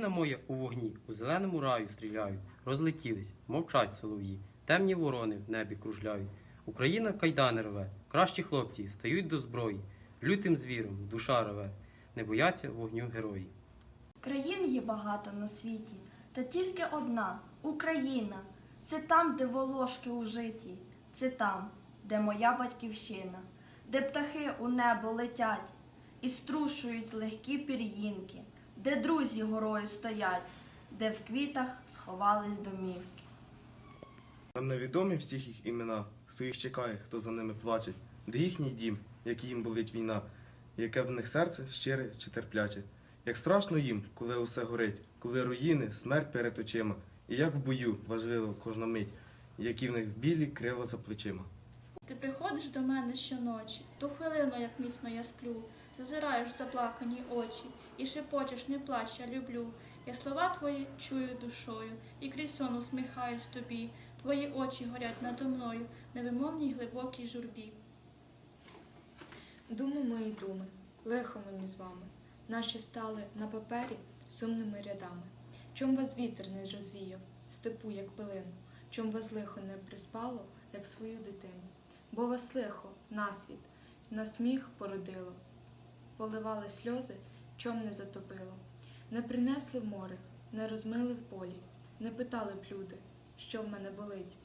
На моє у вогні, у зеленому раю стріляють, розлетілись, мовчать солов'ї, темні ворони в небі кружляють. Україна кайдани рве, кращі хлопці стають до зброї, лютим звіром душа реве, не бояться вогню герої. Країн є багато на світі, та тільки одна Україна. Це там, де волошки у житті, це там, де моя батьківщина, де птахи у небо летять і струшують легкі пір'їнки, де друзі горою стоять, де в квітах сховались домівки. Нам невідомі всіх їх імена, хто їх чекає, хто за ними плаче, де їхній дім, як їм болить війна, яке в них серце щире чи терпляче. Як страшно їм, коли усе горить, коли руїни, смерть перед очима, і як в бою важливо кожна мить, які в них білі крила за плечима. Ти приходиш до мене щоночі, ту хвилину, як міцно я сплю, зазираєш в заплакані очі і шепочеш, не плач, я люблю. Я слова твої чую душою, і крізь сон усміхаюсь тобі. Твої очі горять надо мною, невимовній глибокій журбі. Думи мої думи, лихо мені з вами, наші стали на папері сумними рядами. Чом вас вітер не розвіяв, степу, як пилину, чом вас лихо не приспало, як свою дитину, бо вас лихо, насвіт, на сміх породило, поливали сльози, чом не затопило, не принесли в море, не розмили в полі, не питали б люди, що в мене болить.